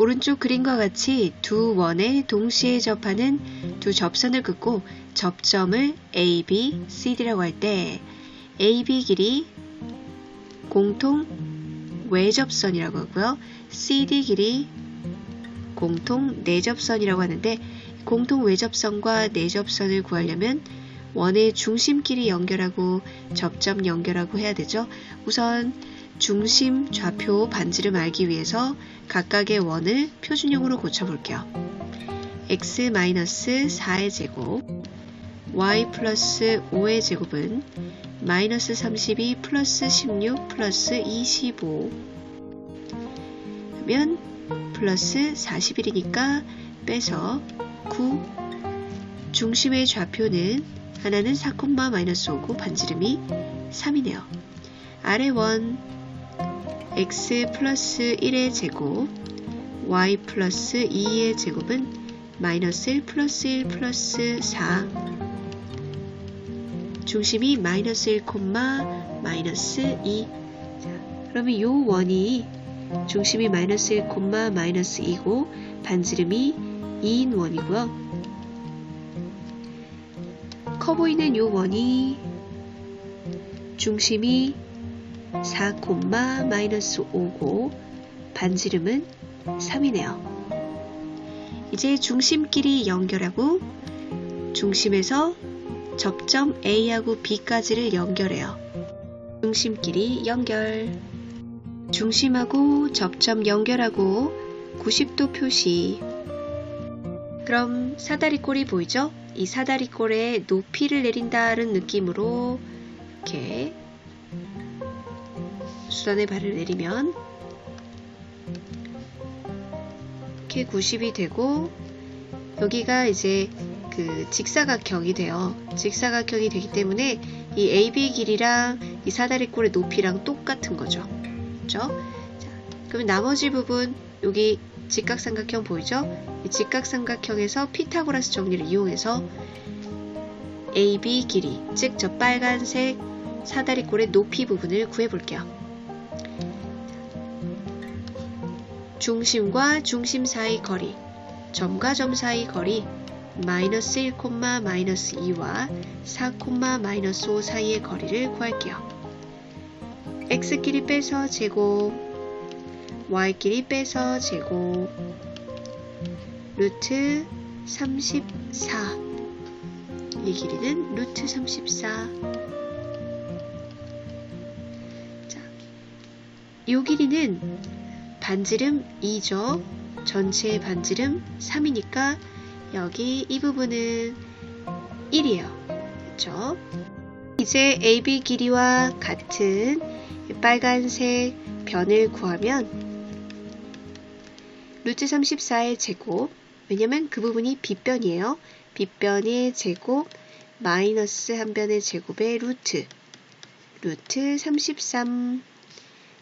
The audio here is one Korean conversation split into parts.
오른쪽 그림과 같이 두 원에 동시에 접하는 두 접선을 긋고 접점을 A, B, CD라고 할 때 AB 길이 공통 외접선이라고 하고요. CD 길이 공통 내접선이라고 하는데 공통 외접선과 내접선을 구하려면 원의 중심끼리 연결하고 접점 연결하고 해야 되죠. 우선 중심 좌표 반지름 알기 위해서 각각의 원을 표준형으로 고쳐볼게요. x-4의 제곱 y 플러스 5의 제곱은 마이너스 32 플러스 16 플러스 25 하면 플러스 41이니까 빼서 9 중심의 좌표는 하나는 4, 마이너스 5고 반지름이 3이네요. 아래 원 x 플러스 1의 제곱 y 플러스 2의 제곱은 마이너스 1 플러스 1 플러스 4 중심이 마이너스 1, 마이너스 2 자, 그러면 이 원이 중심이 마이너스 1, 마이너스 2고 반지름이 2인 원이고요. 커 보이는 요 원이 중심이 4, 마이너스 5고 반지름은 3이네요. 이제 중심끼리 연결하고 중심에서 접점 A하고 B까지를 연결해요. 중심끼리 연결. 중심하고 접점 연결하고 90도 표시. 그럼 사다리꼴이 보이죠? 이 사다리꼴에 높이를 내린다는 느낌으로 이렇게 수단의 발을 내리면 이렇게 90이 되고 여기가 이제 그 직사각형이 돼요. 직사각형이 되기 때문에 이 AB 길이랑 이 사다리꼴의 높이랑 똑같은 거죠. 그죠? 자, 그러면 나머지 부분 여기 직각삼각형 보이죠? 이 직각삼각형에서 피타고라스 정리를 이용해서 AB 길이, 즉 저 빨간색 사다리꼴의 높이 부분을 구해볼게요. 중심과 중심 사이 거리, 점과 점 사이 거리 마이너스 1, 마이너스 2와 4, 마이너스 5 사이의 거리를 구할게요. x끼리 빼서 제곱, y끼리 빼서 제곱, 루트 34. 이 길이는 루트 34. 이 길이는 반지름 2죠. 전체의 반지름 3이니까 여기 이 부분은 1이에요. 그렇죠? 이제 AB 길이와 같은 빨간색 변을 구하면 루트 34의 제곱 왜냐면 그 부분이 빗변이에요. 빗변의 제곱 마이너스 한 변의 제곱의 루트 루트 33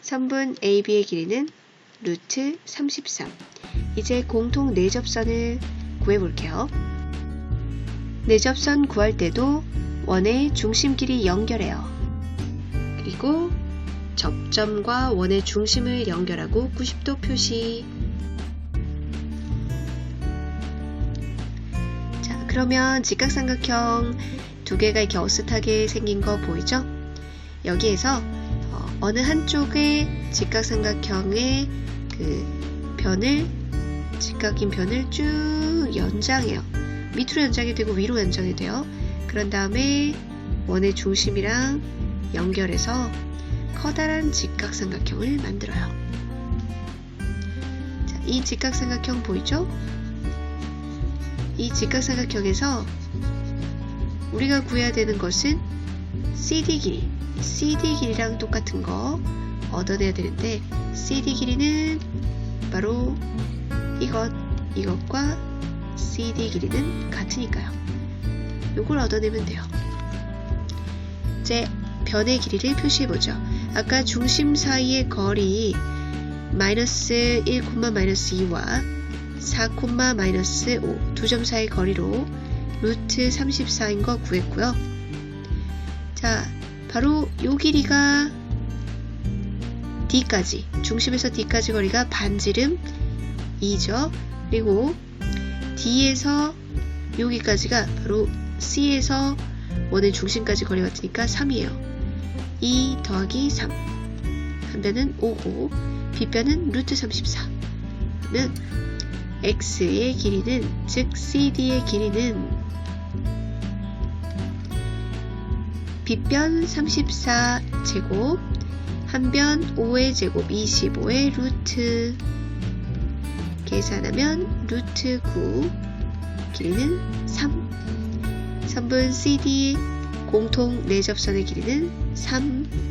선분 AB의 길이는 루트 33 이제 공통 내접선을 구해볼게요. 내접선 구할 때도 원의 중심끼리 연결해요. 그리고 접점과 원의 중심을 연결하고 90도 표시 자 그러면 직각삼각형 두 개가 이렇게 어슷하게 생긴 거 보이죠? 여기에서 어, 느 한쪽의 직각삼각형의 그 변을 직각인 변을 쭉 연장해요. 밑으로 연장이 되고 위로 연장이 돼요. 그런 다음에 원의 중심이랑 연결해서 커다란 직각삼각형을 만들어요. 자, 이 직각삼각형 보이죠? 이 직각삼각형에서 우리가 구해야 되는 것은 CD 길이, CD 길이랑 똑같은 거 얻어내야 되는데 CD 길이는 바로 이것, 이것과 CD 길이는 같으니까요. 이걸 얻어내면 돼요. 이제 변의 길이를 표시해보죠. 아까 중심 사이의 거리 마이너스 1, 마이너스 2와 4, 마이너스 5 두 점 사이 거리로 루트 34인 거 구했고요. 자, 바로 요 길이가 D까지, 중심에서 D까지 거리가 반지름 2죠. 그리고 D에서 여기까지가 바로 C에서 원의 중심까지 거리가 같으니까 3이에요. 2 더하기 3. 한 변은 5고 빗변은 루트 34. 그러면 x의 길이는 즉 CD의 길이는 빗변 34제곱 한변 5의 제곱 25의 루트. 계산하면 루트 9 길이는 3 3분 CD 공통 내접선의 길이는 3